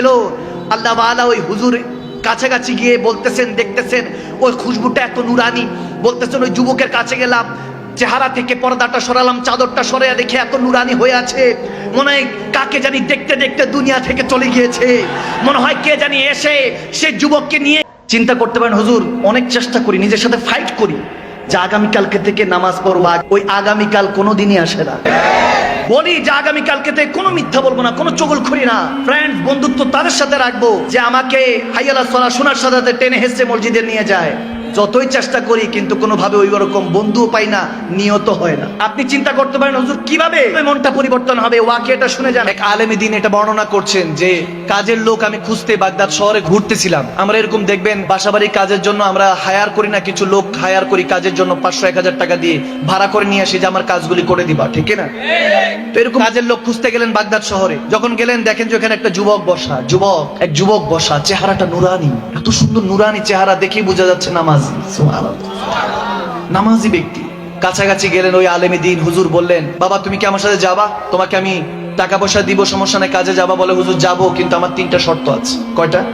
এলো। আল্লাহ আলা ওই হুজুর কাছাকাছি গিয়ে বলতেছেন, দেখতেছেন, ওই খুশবুটা এত নুরানি। বলতেছেন, ওই যুবকের কাছে গেলাম, চেহারা থেকে পর্দাটা সরালাম, চাদরটা সরাইয়া দেখে এত নুরানি হয়ে আছে। মনে হয় কাকে জানি দেখতে দেখতে দুনিয়া থেকে চলে গিয়েছে। মনে হয় কে জানি এসে সে যুবককে নিয়ে চিন্তা করতে পারেন, হুজুর, অনেক চেষ্টা করি, নিজের সাথে ফাইট করি, যে আগামীকালকে থেকে নামাজ পড়ব ওই আগামীকাল কোনো দিনই আসে না। বলি, যে আগামীকালকে তো কোনো মিথ্যা বলব না, কোনো চগল খুলি না। ফ্রেন্ড বন্ধুত্ব তাদের সাথে রাখব, যে আমাকে হাইয়ালা সোনার সাথে টেনে হেসে মসজিদে নিয়ে যায়। যতই চেষ্টা করি কিন্তু কোনোভাবে ওই রকম বন্ধুও পাই না নিয়ত হয় না। আপনি চিন্তা করতে পারেন হুজুর কীভাবে? মনটা পরিবর্তন হবে ওয়াকে এটা শুনে যান। এক আলেমী দিন এটা বর্ণনা করছেন যে কাজের লোক আমি খুঁজতে বাগদাদ শহরে ঘুরতেছিলাম। আমরা এরকম দেখবেন বাসাবাড়ি কাজের জন্য আমরা হায়ার করি না কিছু লোক হায়ার করি কাজের জন্য পাঁচশো এক হাজার টাকা দিয়ে ভাড়া করে নিয়ে আসি যে আমার কাজগুলি করে দিবা ঠিক না তো এরকম কাজের লোক খুঁজতে গেলেন বাগদাদ শহরে। যখন গেলেন দেখেন যে ওখানে একটা যুবক বসা যুবক এক যুবক বসা চেহারাটা নুরানি। এত সুন্দর নুরানি চেহারা দেখেই বোঝা যাচ্ছে নামাজি। সুবহানাল্লাহ। নামাজি ব্যক্তি। কাছাকাছি গেলেন ওই আলেমী দিন, হুজুর বললেন, বাবা, তুমি কি আমার সাথে যাবা? তোমাকে আমি টাকা পয়সা দিব, সমস্যা নেই, কাজে যাবা? বলে, হুজুর, যাব, কিন্তু আমার তিনটা শর্ত আছে। কয়টা?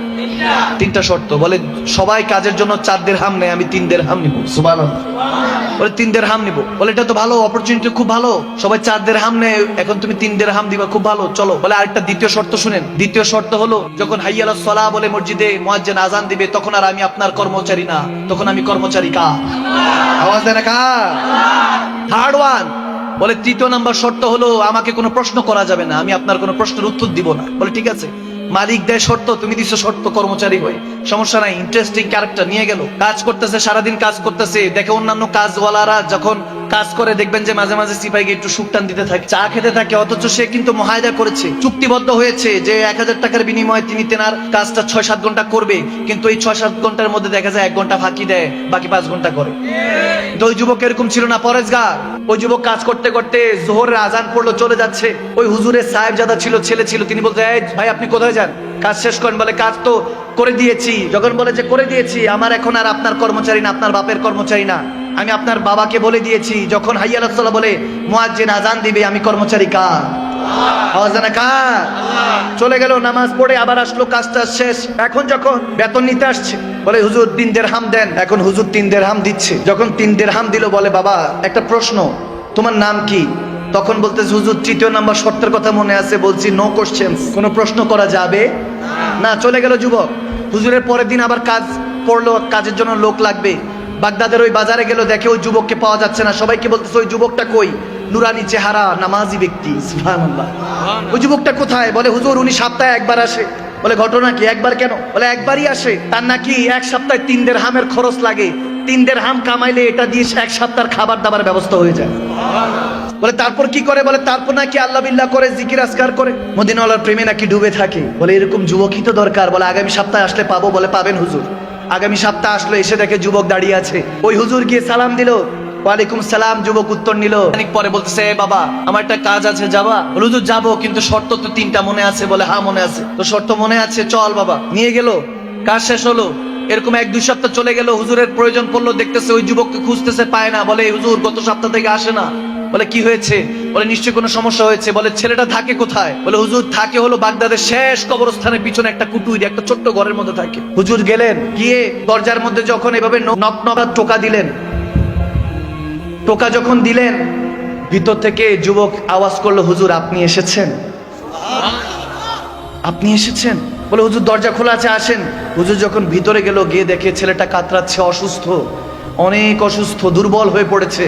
তিনটা শর্ত। বলে সবাই কাজের জন্য চার দের হাম নেয় আমি তিন দের হাম নিবো বলে তিন দের হাম নিবো। বলে এটা তো ভালো অপরচুনিটি খুব ভালো। সবাই চার দের হাম নেয় এখন তুমি তিন দের হাম দিবা খুব ভালো চলো। বলে আরেকটা দ্বিতীয় শর্ত শুনেন। দ্বিতীয় শর্ত হলো যখন হাইয়ালা সলা বলে মসজিদে মুয়াজ্জিন আজান দিবে তখন আর আমি আপনার কর্মচারী না। তখন আমি কর্মচারী কা? আওয়াজ দেয় না কা? থার্ড ওয়ান বলে তৃতীয় নাম্বার শর্ত হলো আমাকে কোনো প্রশ্ন করা যাবে না আমি আপনার কোনো প্রশ্নের উত্তর দিব না। বলে ঠিক আছে। মালিক দেয় শর্ত, তুমি দিছো শর্ত, কর্মচারী হয়ে। সমস্যা নাই ইন্টারেস্টিং ক্যারেক্টার নিয়ে গেল। কাজ করতেছে, সারাদিন কাজ করতেছে। দেখে অন্যান্য কাজওয়ালারা যখন কাজ করে, দেখবেন যে মাঝে মাঝে সিপাইকে একটু সুকটান দিতে থাকে। চা খেতে থাকে, অথচ সে কিন্তু মহায়দা করেছে। চুক্তিবদ্ধ হয়েছে যে এক হাজার টাকার বিনিময়ে তিনি তেনার কাজটা ছয় সাত ঘণ্টা করবে। কিন্তু এই ছয় সাত ঘণ্টার মধ্যে দেখা যায় এক ঘণ্টা ফাঁকি দেয়, বাকি পাঁচ ঘণ্টা করে। তো ওই যুবক এরকম ছিল না, পরেশগার। ওই যুবক কাজ করতে করতে জোহরের আজান পড়ল, চলে যাচ্ছে। ওই হুজুরের সাহেব জাদা ছিল, ছেলে ছিল, তিনি বলতে ভাই, আপনি কোথায় যান? কাজ শেষ করেন, বলে, কাজ তো করে দিয়েছি। যখন বলে যে, করে দিয়েছি, আমার এখন আর আপনার কর্মচারী না, আপনার বাপের কর্মচারী না। আমি আপনার বাবাকে বলে দিয়েছি, যখন হাইয়া বলে, মোয়াজ্জেন আজান দিবে, আমি কর্মচারী কার? চলে গেল, নামাজ পড়ে আবার আসলো, কাজটা শেষ। এখন যখন বেতন নিতে আসছে, বলে, হুজুর, তিন দের হাম দেন। এখন হুজুর তিন দের হাম দিচ্ছে। যখন তিন দের হাম দিল, বলে, বাবা, একটা প্রশ্ন, তোমার নাম কি? তখন বলতেছে, হুজুর, তৃতীয় নাম্বার শর্তের কথা মনে আছে, বলছি নো কোশ্চেন কোনো প্রশ্ন করা যাবে? না, চলে গেল যুবক। হুজুরের পরের দিন আবার কাজ পড়ল কাজের জন্য লোক লাগবে। বাগদাদের ওই বাজারে গেল দেখে ওই যুবককে পাওয়া যাচ্ছে না। সবাইকে বলতেছে ওই যুবকটা কই? নুরানি চেহারা নামাজি ব্যক্তি ওই যুবকটা কোথায়? বলে হুজুর উনি সপ্তাহে একবার আসে। বলে ঘটনা কি? একবার কেন? বলে একবারই আসে। তার নাকি এক সপ্তাহে তিন দের হামের খরচ লাগে। তিন দের হাম কামাইলে এটা দিয়ে এক সপ্তাহের খাবার দাবার ব্যবস্থা হয়ে যায়। বলে তারপর কি করে? বলে তারপর নাকি আল্লাহ বিল্লাহ করে জিকির আসকার করে। মদিনাওয়ালার প্রেমে নাকি ডুবে থাকে। বলে এরকম যুবকই তো দরকার। বলে আগামী সপ্তাহে আসলে পাবো। বলে পাবেন হুজুর। আগামী সপ্তাহ আসলো, এসে দেখে যুবক দাঁড়িয়ে আছে। ওই হুজুর গিয়ে সালাম দিল। ওয়ালাইকুম সালাম, যুবক উত্তর নিল। পরে বলতেছে বাবা, আমার একটা কাজ আছে, যাবা? হুজুর, যাব, কিন্তু শর্ত তো তিনটা মনে আছে। বলে হ্যাঁ মনে আছে। তো শর্ত মনে আছে, চল বাবা। নিয়ে গেল। কাজ শেষ হলো। এরকম এক দুই সপ্তাহ চলে গেল। হুজুরের প্রয়োজন পড়ল, দেখতেছে ওই যুবককে খুঁজতেছে, পায় না। বলে হুজুর, গত সপ্তাহ থেকে আসে না। বলে, কি হয়েছে? বলে, নিশ্চয়ই কোনো সমস্যা হয়েছে। বলে, ছেলেটা থাকে কোথায়? বলে, হুজুর থাকে হলো বাগদাদের শেষ কবরস্থানের পিছনে একটা কুটুরি একটা ছোট্ট ঘরের মধ্যে থাকে। হুজুর গেলেন, গিয়ে দরজার মধ্যে যখন এভাবে নক নক টোকা দিলেন, টোকা যখন দিলেন, ভিতর থেকে যুবক আওয়াজ করল, হুজুর, আপনি এসেছেন? আপনি এসেছেন? বলে, হুজুর, দরজা খোলা আছে, আসেন। হুজুর যখন ভিতরে গেল, গিয়ে দেখে ছেলেটা কাতরাচ্ছে, অসুস্থ, অনেক অসুস্থ, দুর্বল হয়ে পড়েছে।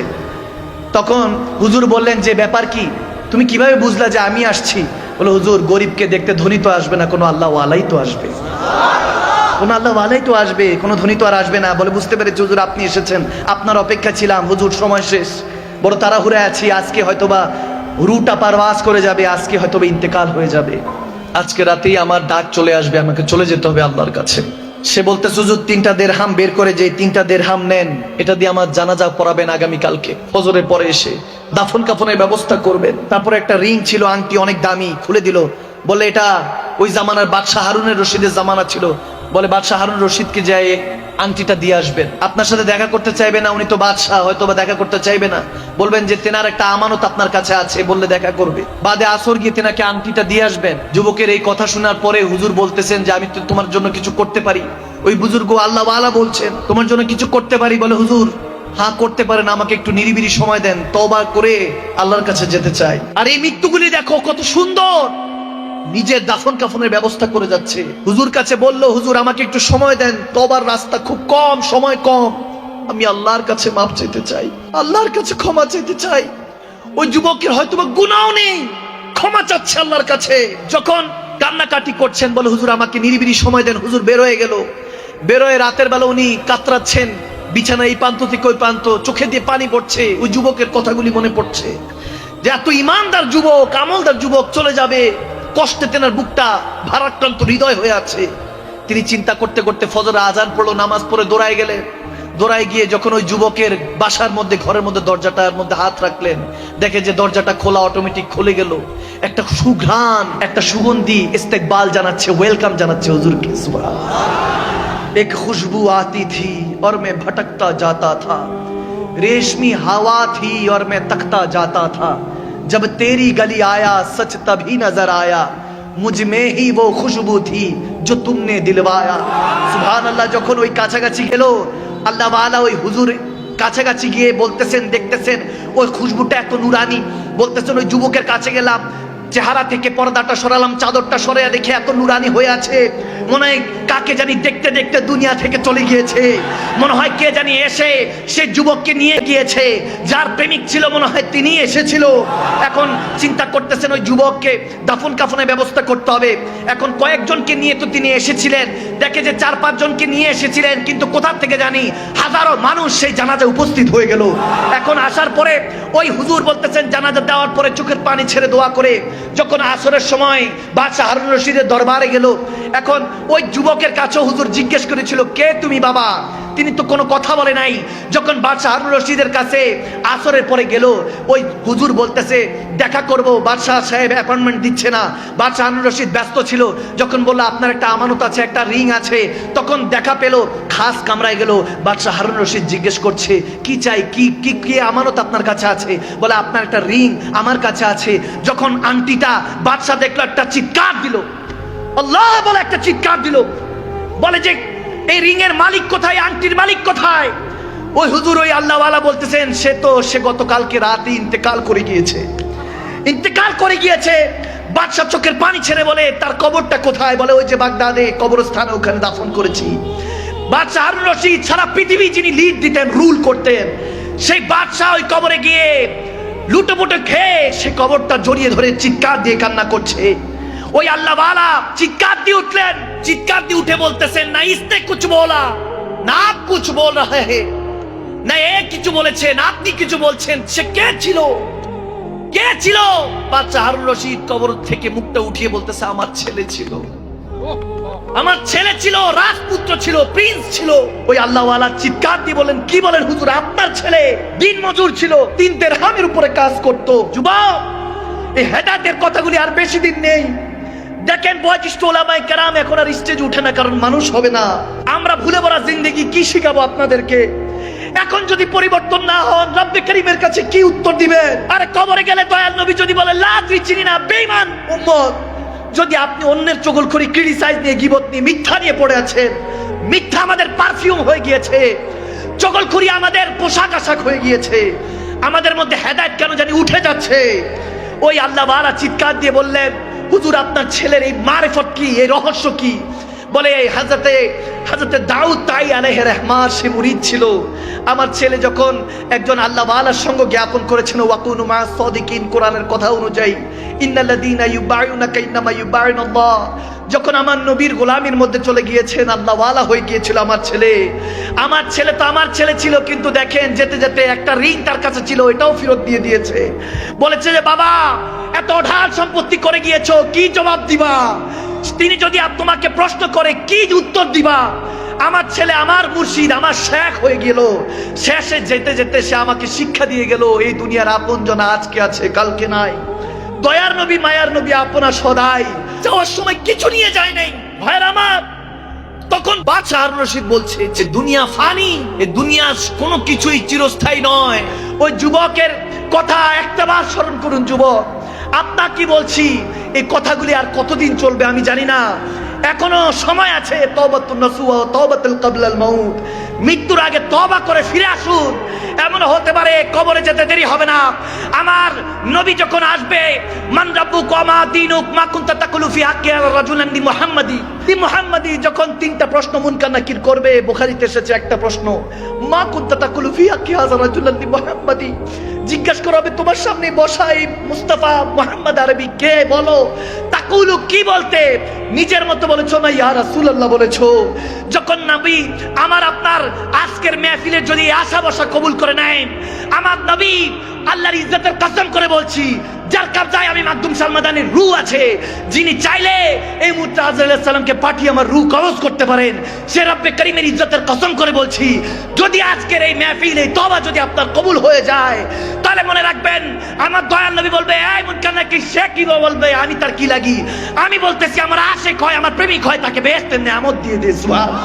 তখন হুজুর বললেন, যে ব্যাপার কি? তুমি কীভাবে বুঝলা যে আমি আসছি? বলে, হুজুর, গরিবকে দেখতে ধনী তো আসবে না, কোনো আল্লাহ আলাই তো আসবে। কোনো আল্লাহ আলাই তো আসবে, কোনো ধনী তো আর আসবে না। বলে, বুঝতে পেরেছি হুজুর, আপনি এসেছেন। আপনার অপেক্ষা ছিলাম। হুজুর, সময় শেষ। বড় তাড়াহুড়ে আছি। আজকে হয়তোবা রুটা পারওয়াজ করে যাবে, আজকে হয়তোবা ইন্তেকাল হয়ে যাবে। আজকে রাতেই আমার ডাক চলে আসবে, আমাকে চলে যেতে হবে আল্লাহর কাছে। সে বলতে সুযোগ তিনটা দের হাম বের করে যে তিনটা দের হাম নেন, এটা দিয়ে আমার জানাজা পড়াবেন আগামীকালকে। ফজরের পরে এসে দাফন কাফনের ব্যবস্থা করবেন। তারপরে একটা রিং ছিল, আংটি অনেক দামি, খুলে দিল। বলে, এটা ওই জামানার বাদশাহ হারুনের রশিদের জামানা ছিল। বলে, বাদশাহ হারুন রশিদকে যায় আংটিটা দিয়ে আসবেন। আপনার সাথে দেখা করতে চাইবে না, উনি তো বাদশাহ হয়তো বা দেখা করতে চাইবে না। বলবেন যে, তেনার একটা আমানত আপনার কাছে আছে, বললে দেখা করবে। বাদে আসর গিয়ে তেনাকে আংটিটা দিয়ে আসবেন। যুবকের এই কথা শোনার পরে হুজুর বলতেছেন যে, আমি তোমার জন্য কিছু করতে পারি। ওই বুজুর্গ আল্লাহ আলা বলছেন, তোমার জন্য কিছু করতে পারি? বলে, হুজুর, হা, করতে পারেন, আমাকে একটু নিরিবিরি সময় দেন তবা করে আল্লাহর কাছে যেতে চাই। আর এই মৃত্যুগুলি দেখো কত সুন্দর! নিজের দাফন কাফনের ব্যবস্থা করে যাচ্ছে। হুজুর কাছে বলল, হুজুর, আমাকে একটু সময় দেন, তবার রাস্তা খুব কম, সময় কম। আমি আল্লাহর কাছে মাপ চাইতে চাই, আল্লাহর কাছে ক্ষমা চাইতে চাই। ওই যুবকের হয়তো গুণাও নেই, ক্ষমা চাচ্ছে আল্লাহর কাছে। যখন কান্নাকাটি করছেন, বলে, হুজুর, আমাকে নিরিবিরি সময় দেন, হুজুর বেরোয় গেল। বেরোয় রাতের বেলা উনি কাতরাচ্ছেন বিছানা এই প্রান্ত থেকে ওই প্রান্ত, চোখে দিয়ে পানি পড়ছে, ওই যুবকের কথাগুলি মনে পড়ছে। যে এত ইমানদার যুবক, আমলদার যুবক চলে যাবে কষ্টে তেনার বুকটা ভারাক্রান্ত হৃদয় হয়ে আছে তিনি চিন্তা করতে করতে ফজর আজান পড়লো নামাজ পড়ে দৌড়ায় গেলেন দৌড়ায় গিয়ে যখন ওই যুবকের বাসার মধ্যে ঘরের মধ্যে দরজাটার মধ্যে হাত রাখলেন দেখে যে দরজাটা খোলা অটোমেটিক খুলে গেল একটা সুঘ্রাণ একটা সুগন্ধি ইস্তেকবাল জানাচ্ছে ওয়েলকাম জানাচ্ছে হুজুরকে সুবহান एक खुशबू आती थी और मैं भटकता जाता था रेशमी हवा थी और मैं तकता जाता था जब तेरी गली आया सच तभी नजर आया मुझ में ही वो खुशबू थी जो तुमने दिलवाया সুবহান আল্লাহ যখন ওই কাছাকাছি গেল আল্লাহ ওয়ালা ওই হুজুর কাছাকাছি গিয়ে বলতেছেন দেখতেছেন ওই খুশবুটা এত নুরানি বলতেছেন ওই যুবকের কাছে গেলাম চেহারা থেকে পর্দাটা সরালাম, চাদরটা সরাইয়া দেখে এত নুরানি হয়ে আছে। মনে হয় কাকে জানি দেখতে দেখতে দুনিয়া থেকে চলে গিয়েছে। মনে হয় কে জানি এসে সে যুবককে নিয়ে গিয়েছে। যার প্রেমিক ছিল, মনে হয় তিনি এসেছিল। এখন চিন্তা করতেছেন ওই যুবককে দাফন কাফনের ব্যবস্থা করতে হবে। এখন কয়েকজনকে নিয়ে তো তিনি এসেছিলেন। দেখে যে চার পাঁচজনকে নিয়ে এসেছিলেন, কিন্তু কোথা থেকে জানি হাজারো মানুষ সেই জানাজা উপস্থিত হয়ে গেল। এখন আসার পরে ওই হুজুর বলতেছেন, জানাজা দেওয়ার পরে চোখের পানি ছেড়ে দোয়া করে। যখন আসরের সময় বাদশাহ হারুন রশিদের দরবারে গেল, এখন ওই যুবকের কাছে হুজুর জিজ্ঞেস করেছিল, কে তুমি বাবা? তিনি তো কোনো কথা বলে নাই। যখন বাদশাহ হারুন রশিদের কাছে আসরের পরে গেল, ওই হুজুর বলতেছে, দেখা করব, বাদশাহ সাহেব অ্যাপয়েন্টমেন্ট দিচ্ছে না। বাদশাহ হারুন রশিদ ব্যস্ত ছিল। যখন বলল, আপনার একটা আমানত আছে, একটা রিং আছে। তখন দেখা পেল, খাস কামরায় গেল। বাদশাহ হারুন রশিদ জিজ্ঞেস করছে, কি চাই? কি কি কি আমানত আপনার কাছে আছে? বলে, আপনার একটা রিং আমার কাছে আছে। যখন আংটিটা বাদশাহ দেখল, একটা চিৎকার দিল। আল্লাহ বলে, একটা চিৎকার দিল। বলে যে এই রিং এর মালিক কোথায়? আংটির মালিক কোথায়? ওই হুজুর, ওই আল্লাহওয়ালা বলতেছেন, সে তো, সে গতকালকে রাতে ইন্তেকাল করে গিয়েছে। ইন্তেকাল করে গিয়েছে। বাদশাহ চোখের পানি ছেড়ে বলে, তার কবরটা কোথায়? বলে, ওই যে বাগদাদে কবরস্থানে ওখানে দাফন করেছি। বাদশাহ হারুন রশিদ সারা পৃথিবী যিনি লিড দিতেন, রুল করতেন, সেই বাদশাহ ওই কবরে গিয়ে লুটো পুটো খেয়ে সে কবরটা জড়িয়ে ধরে চিৎকার দিয়ে কান্না করছে। ওই আল্লাহ বালা চিৎকার দিয়ে উঠলেন। চিৎকার দিয়ে উঠে বলতেছেন না, ইসনে কুছ বলা, না কুছ বল হে। না, এ কিছু বলেছেন, আপনি কিছু বলছেন, সে কে ছিল? কে ছিল? বাচ্চা হারুন রশিদ কবর থেকে মুখটা উঠিয়ে বলতেছে, আমার ছেলে ছিল। আমার ছেলে ছিল, রাজপুত্র ছিল, প্রিন্স ছিল। ওই আল্লাহওয়ালা চিৎকার দিয়ে বলেন, কি বলেন হুজুর? আপনার ছেলে দিন মজুর ছিল, তিন দেড়হামের উপরে কাজ করত। যুবক, এই হেদাতের কথাগুলি আর বেশি দিন নেই। দেখেন বয়োজ্যেষ্ঠ ওলামায় কেরাম এখন আর স্টেজ উঠে না, কারণ মানুষ হবে না। আমরা ভুলে ভরা জিন্দগি কি শিখাবো আপনাদেরকে? এখন যদি পরিবর্তন না হন, রব্বে করিমের কাছে কি উত্তর দিবেন? আরে কবরে গেলে দয়াল নবী যদি বলে, লাদ্রি চিনি না, বেঈমান উম্মত। যদি আপনি অন্যের চগল করি ক্রিটিসাইজ নিয়ে গিবত নিয়ে মিথ্যা নিয়ে পড়ে আছেন, মিথ্যা আমাদের পারফিউম হয়ে গিয়েছে চগলখুরি আমাদের পোশাক আশাক হয়ে গিয়েছে, আমাদের মধ্যে হেদায়েত কেন জানি উঠে যাচ্ছে? ওই আল্লাহ বারা চিৎকার দিয়ে বললেন হুজুর আপনার ছেলের এই মারেফত কি এই রহস্য কি? বলে হাজরতে হাজরতে দাউদ তাই আলাইহে রহমান সে মুরিদ ছিল। আমার ছেলে যখন একজন আল্লাহ ওয়ালার সঙ্গে জ্ঞাপন করেছেন, ওয়াকুনু মা সাদিকিন কোরআনের কথা অনুযায়ী, ইন্নাল্লাযীনা ইউবায়ুনাকা ইন্নামা ইউবায়ুনাল্লাহ যখন আমার নবীর গোলামির মধ্যে চলে গিয়েছেন, আল্লাহ ওয়ালা হয়ে গিয়েছিল আমার ছেলে। আমার ছেলে তো আমার ছেলে ছিল, কিন্তু দেখেন যেতে যেতে একটা রিং তার কাছে ছিল, এটাও ফেরত দিয়ে দিয়েছে। বলেছে যে, বাবা, এত ঢাল সম্পত্তি করে গিয়েছো, কি জবাব দিবা? তিনি যদি তোমাকে প্রশ্ন করে, কি উত্তর দিবা? আমার ছেলে, আমার মুর্শিদ, আমার শেখ হয়ে গেল। শেষে যেতে যেতে সে আমাকে শিক্ষা দিয়ে গেল, এই দুনিয়ার আপন জনা আজকে আছে, কালকে নাই। দয়ার নবী, মায়ার নবী, আপনা সদাই। যাওয়ার সময় কিছু নিয়ে যায় নাই। ভাইয়ের আমার, তখন বাদশাহ হারুন রশিদ বলছে যে, দুনিয়া ফানি, এ দুনিয়া কোনো কিছুই চিরস্থায়ী নয়। ওই যুবকের কথা একটা একটাবার স্মরণ করুন, যুবক। আপনার কি বলছি, এই কথাগুলি আর কতদিন চলবে আমি জানি না। এখনও সময় আছে মৃত্যুর আগে তবা করে ফিরে আসুন। এমন হতে পারে কবরে যেতে দেরি হবে না। আমার নবী যখন আসবে মানরাবু কমা দিনুক মাকুন্তা তাকুলুফি মা রাজুলান্দি মুহাম্মাদি। দি মুহাম্মাদি যখন তিনটা প্রশ্ন মুনকার নাকির করবে, বুখারীতে এসেছে একটা প্রশ্ন, মা কুনতা তাকুলু ফি হাক্কি হাযা রাজুলান দি মুহাম্মাদি? জিজ্ঞাসা করা তোমার সামনে বসাই মুস্তাফা মোহাম্মদ আরবি, কে বলো? তাকুলু কি বলতে? নিজের মতো বলেছ না, ইয়া রাসূলুল্লাহ বলেছ। যখন নবী আমার আপনার আজকের মেহফিলে যদি আশা বসা কবুল করে নেন আমার নবী আল্লাহর ইজ্জতের কসম করে বলছি, যার কবজায় আমি মাকদুম সালমাদানের রু আছে, যিনি চাইলে এই মুহূর্তে আজরাইল সালামকে পাঠিয়ে আমার রু কবজ করতে পারেন। সে রব্বে করিমের ইজ্জতের কসম করে বলছি, যদি আজকের এই মেহফিল, এই তবা যদি আপনার কবুল হয়ে যায়, তাহলে মনে রাখবেন, আমার দয়াল নবী বলবে, এই মুনকার নাকি সে কি বলবে, আমি তার কি লাগি? আমি বলতেছি, আমার আশেক হয়, আমার প্রেমিক হয়, তাকে বেহেস্তের নেয়ামত দিয়ে সুবহানাল্লাহ।